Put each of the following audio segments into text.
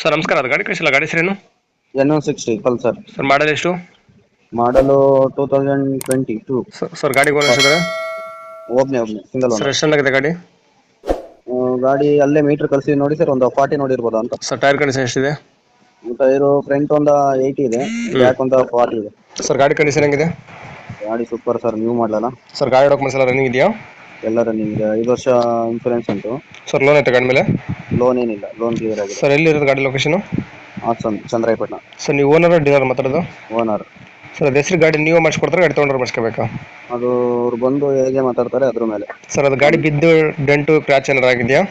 Sir ನಮಸ್ಕಾರ. ಅದು ಗಾಡಿ ಕಳಿಸಿಲ್ಲ. ಗಾಡಿ ಹೆಸರೇನು? N one sixty Pulsar sir model ಎಷ್ಟು? Model two thousand twenty two sir sir ಗಾಡಿ ಓನರ್ ಇದ್ದಾರೆ ಒಬ್ನೇ ಒಬ್ನೇ ಸಿಂಗಲ್ ಸರ್ ಎಷ್ಟು ಚೆನ್ನಾಗಿದೆ ಗಾಡಿ? ಗಾಡಿ ಅಲ್ಲೇ ಮೀಟರ್ ಕಳಿಸಿ ನೋಡಿ ಸರ್ ಒಂದು ಫಾರ್ಟಿ ನೋಡಿರ್ಬೋದು ಅಂತ. ಸರ್ ಟೈರ್ ಕಂಡೀಷನ್ ಎಷ್ಟಿದೆ? ಟೈರು ಫ್ರಂಟ್ ಒಂದು ಏಯ್ಟಿ ಇದೆ ಬ್ಯಾಕ್ ಒಂದು ಫಾರ್ಟಿ ಇದೆ. ಸರ್ ಗಾಡಿ ಕಂಡೀಷನ್ ಹೆಂಗಿದೆ? ಗಾಡಿ ಸೂಪರ್ ಸರ್ ನ್ಯೂ ಮಾಡಲಲ್ಲ ಸರ್ ಗಾಡಿ ಡಾಕ್ಯುಮೆಂಟ್ಸ್ ಎಲ್ಲ ರನ್ನಿಂಗ್ ಇದೆಯಾ? ಎಲ್ಲ ರನ್ನಿಂಗ್ ಇದೆ. ಐದು ವರ್ಷ ಇನ್ಸೂರೆನ್ಸ್ ಉಂಟು. ಸರ್ ಲೋನ್ ಐತೆ ಗಾಡಿ ಮೇಲೆ? ಲೋನ್ ಏನಿಲ್ಲ ಲೋನ್ ಕ್ಲಿಯರ್ ಆಗಿದೆ. ಸರ್ ಎಲ್ಲಿರೋದು ಗಾಡಿ ಲೊಕೇಶನು ಹಾಸನ್ ಚಂದ್ರಾಯಪಟ್ಟಣ. ಸರ್ ನೀವು ಓನರ್ ಡೀಲರ್ ಮಾತಾಡೋದು? ಓನರ್ ಸರ್ ಅದು ಹೆಸರು ಗಾಡಿ ನೀವು ಮಾಡಿಸ್ಕೊಡ್ತಾರೆ ಗಾಡಿ ತೊಗೊಂಡ್ರೆ ಮಾಡಿಸ್ಕೋಬೇಕಾ? ಅದು ಅವ್ರು ಬಂದು ಹೇಗೆ ಮಾತಾಡ್ತಾರೆ ಅದ್ರ ಮೇಲೆ. ಸರ್ ಅದು ಗಾಡಿ ಬಿದ್ದು ಡೆಂಟು ಕ್ರ್ಯಾಚ್ ಏನಾರು ಆಗಿದೆಯಾ?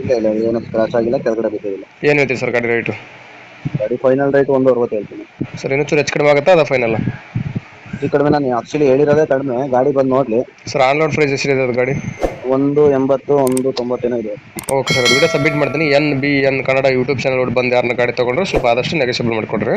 ಇಲ್ಲ ಇಲ್ಲ ಏನು ಕ್ರ್ಯಾಚ್ ಆಗಿಲ್ಲ ಕೆಳಗಡೆ ಬಿದ್ದಿಲ್ಲ. ಏನು ಹೇಳ್ತೀವಿ ಸರ್ ಗಾಡಿ ರೇಟು ಗಾಡಿ ಫೈನಲ್ ರೇಟ್ ಒಂದು ಅರವತ್ತು ಹೇಳ್ತೀನಿ. ಸರ್ ಇನ್ನೂ ಚೂರು ಹೆಚ್ಚು ಕಡಿಮೆ ಆಗುತ್ತಾ ಅದು ಫೈನಲ್ ಈ ಕಡಿಮೆ ನಾನು ಆಕ್ಚುಲಿ ಹೇಳಿರೋದೇ ಕಡಿಮೆ. ಗಾಡಿ ಬಂದು ನೋಡ್ಲಿ. ಸರ್ ಆನ್ಲೋಡ್ ಪ್ರೈಸ್ ಎಷ್ಟಿದೆ ಅದು ಗಾಡಿ? ಒಂದು ಎಂಬತ್ತು ಒಂದು ತೊಂಬತ್ತೇನೋ ಇದೆ. ಓಕೆ ಸರ್ ವಿಡಿಯೋ ಸಬ್ಮಿಟ್ ಮಾಡ್ತೀನಿ. N B N Kannada YouTube channel ಬಂದು ಯಾರನ್ನ ಗಾಡಿ ತೊಗೊಂಡ್ರೆ ಸ್ವಲ್ಪ ಆದಷ್ಟು ನೆಗೆಸಿಬಲ್ ಮಾಡಿಕೊಡ್ರಿ.